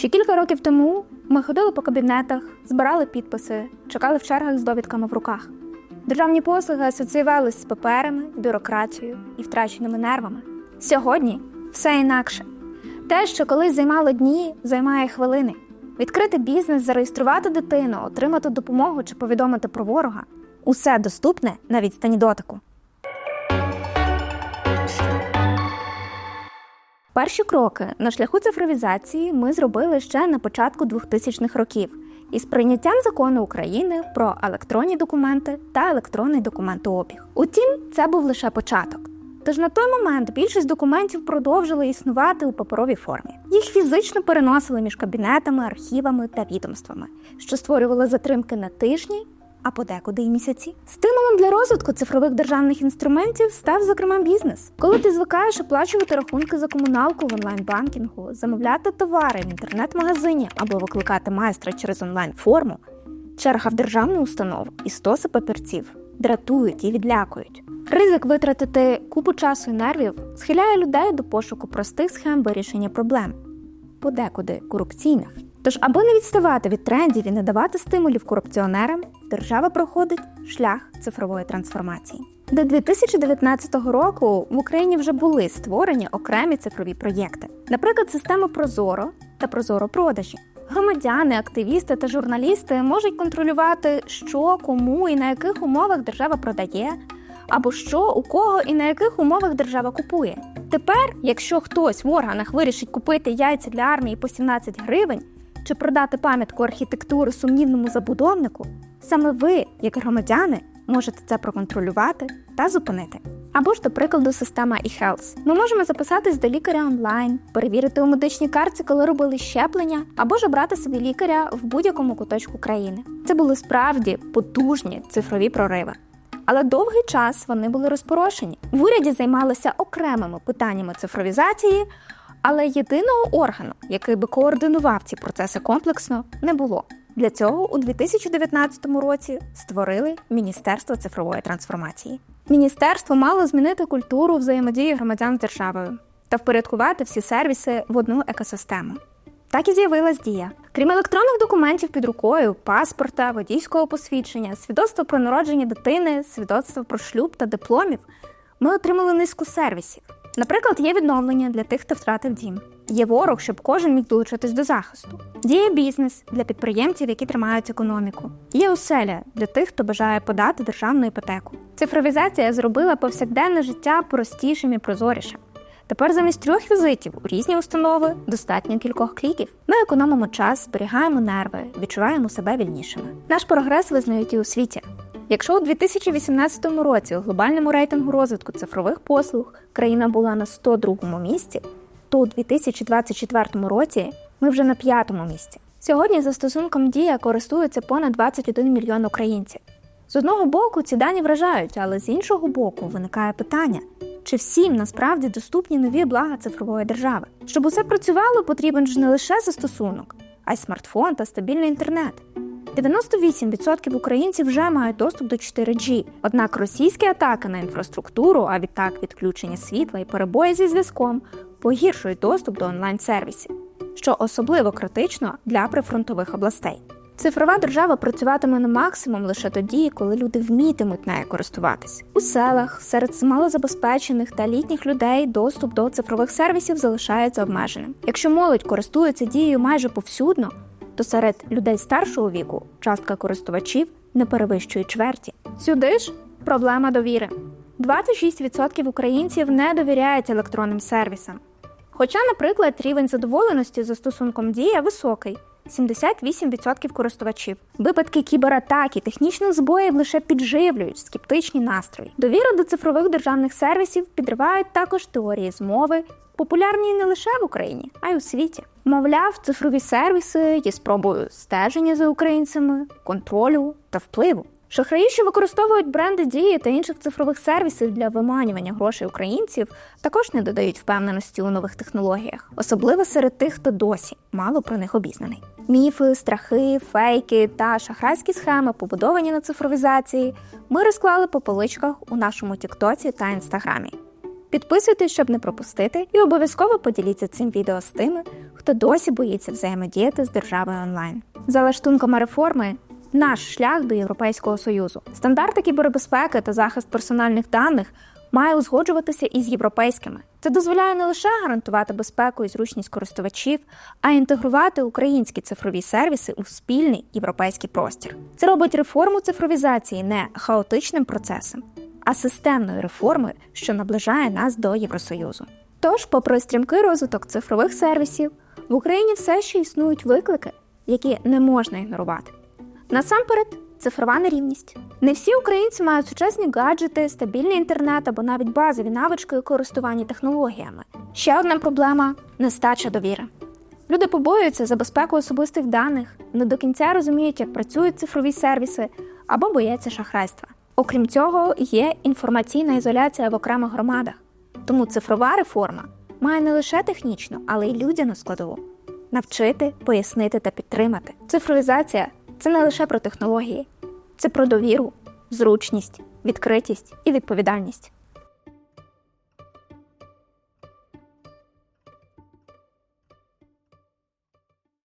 Ще кілька років тому ми ходили по кабінетах, збирали підписи, чекали в чергах з довідками в руках. Державні послуги асоціювалися з паперами, бюрократією і втраченими нервами. Сьогодні все інакше. Те, що колись займало дні, займає хвилини. Відкрити бізнес, зареєструвати дитину, отримати допомогу чи повідомити про ворога усе доступне на відстані дотику. Перші кроки на шляху цифровізації ми зробили ще на початку 2000-х років із прийняттям закону України про електронні документи та електронний документообіг. Утім, це був лише початок. Тож на той момент більшість документів продовжили існувати у паперовій формі. Їх фізично переносили між кабінетами, архівами та відомствами, що створювали затримки на тижні, а подекуди й місяці. Стимулом для розвитку цифрових державних інструментів став, зокрема, бізнес. Коли ти звикаєш оплачувати рахунки за комуналку в онлайн-банкінгу, замовляти товари в інтернет-магазині або викликати майстра через онлайн-форму, черга в державну установу і стоси папірців дратують і відлякують. Ризик витратити купу часу і нервів схиляє людей до пошуку простих схем вирішення проблем, подекуди корупційних. Тож, аби не відставати від трендів і не давати стимулів корупціонерам, держава проходить шлях цифрової трансформації. До 2019 року в Україні вже були створені окремі цифрові проєкти, наприклад, система Прозоро та Прозоро продажі. Громадяни, активісти та журналісти можуть контролювати, що, кому і на яких умовах держава продає, або що, у кого і на яких умовах держава купує. Тепер, якщо хтось в органах вирішить купити яйця для армії по 17 гривень чи продати пам'ятку архітектури сумнівному забудовнику, саме ви, як громадяни, можете це проконтролювати та зупинити. Або ж, до прикладу, система eHealth. Ми можемо записатись до лікаря онлайн, перевірити у медичній карті, коли робили щеплення, або ж обрати собі лікаря в будь-якому куточку країни. Це були справді потужні цифрові прориви. Але довгий час вони були розпорошені. В уряді займалися окремими питаннями цифровізації, але єдиного органу, який би координував ці процеси комплексно, не було. Для цього у 2019 році створили Міністерство цифрової трансформації. Міністерство мало змінити культуру взаємодії громадян з державою та впорядкувати всі сервіси в одну екосистему. Так і з'явилась дія. Крім електронних документів під рукою, паспорта, водійського посвідчення, свідоцтва про народження дитини, свідоцтва про шлюб та дипломів, ми отримали низку сервісів. Наприклад, є відновлення для тих, хто втратив дім. Є ворог, щоб кожен міг долучитись до захисту. Діє бізнес для підприємців, які тримають економіку. Є оселя для тих, хто бажає подати державну іпотеку. Цифровізація зробила повсякденне життя простішим і прозорішим. Тепер замість трьох візитів у різні установи достатньо кількох кліків. Ми економимо час, зберігаємо нерви, відчуваємо себе вільнішими. Наш прогрес визнають і у світі. Якщо у 2018 році у глобальному рейтингу розвитку цифрових послуг країна була на 102 місці, то у 2024 році ми вже на п'ятому місці. Сьогодні застосунком Дія користується понад 21 мільйон українців. З одного боку ці дані вражають, але з іншого боку виникає питання: чи всім насправді доступні нові блага цифрової держави? Щоб усе працювало, потрібен ж не лише застосунок, а й смартфон та стабільний інтернет. 98% українців вже мають доступ до 4G. Однак російські атаки на інфраструктуру, а відтак відключення світла і перебої зі зв'язком погіршують доступ до онлайн-сервісів, що особливо критично для прифронтових областей. Цифрова держава працюватиме на максимум лише тоді, коли люди вмітимуть нею користуватись. У селах серед малозабезпечених та літніх людей доступ до цифрових сервісів залишається обмеженим. Якщо молодь користується дією майже повсюдно, то серед людей старшого віку частка користувачів не перевищує чверті. Сюди ж проблема довіри. 26% українців не довіряють електронним сервісам. Хоча, наприклад, рівень задоволеності застосунком дія високий. 78% користувачів. Випадки кібератаки, технічних збоїв лише підживлюють скептичні настрої. Довіра до цифрових державних сервісів підривають також теорії змови, популярні не лише в Україні, а й у світі. Мовляв, цифрові сервіси є спробою стеження за українцями, контролю та впливу. Шахраї, що використовують бренди дії та інших цифрових сервісів для виманювання грошей українців, також не додають впевненості у нових технологіях, особливо серед тих, хто досі мало про них обізнаний. Міфи, страхи, фейки та шахрайські схеми, побудовані на цифровізації, ми розклали по поличках у нашому Тіктоці та Інстаграмі. Підписуйтесь, щоб не пропустити, і обов'язково поділіться цим відео з тими, хто досі боїться взаємодіяти з державою онлайн. За лаштунками реформи. Наш шлях до Європейського союзу. Стандарти кібербезпеки та захист персональних даних має узгоджуватися із європейськими. Це дозволяє не лише гарантувати безпеку і зручність користувачів, а й інтегрувати українські цифрові сервіси у спільний європейський простір. Це робить реформу цифровізації не хаотичним процесом, а системною реформою, що наближає нас до Євросоюзу. Тож, попри стрімкий розвиток цифрових сервісів, в Україні все ще існують виклики, які не можна ігнорувати. Насамперед, цифрова нерівність. Не всі українці мають сучасні гаджети, стабільний інтернет або навіть базові навички у користуванні технологіями. Ще одна проблема нестача довіри. Люди побоюються за безпеку особистих даних, не до кінця розуміють, як працюють цифрові сервіси або бояться шахрайства. Окрім цього, є інформаційна ізоляція в окремих громадах. Тому цифрова реформа має не лише технічну, але й людяну складову навчити, пояснити та підтримати. Цифровізація це не лише про технології, це про довіру, зручність, відкритість і відповідальність.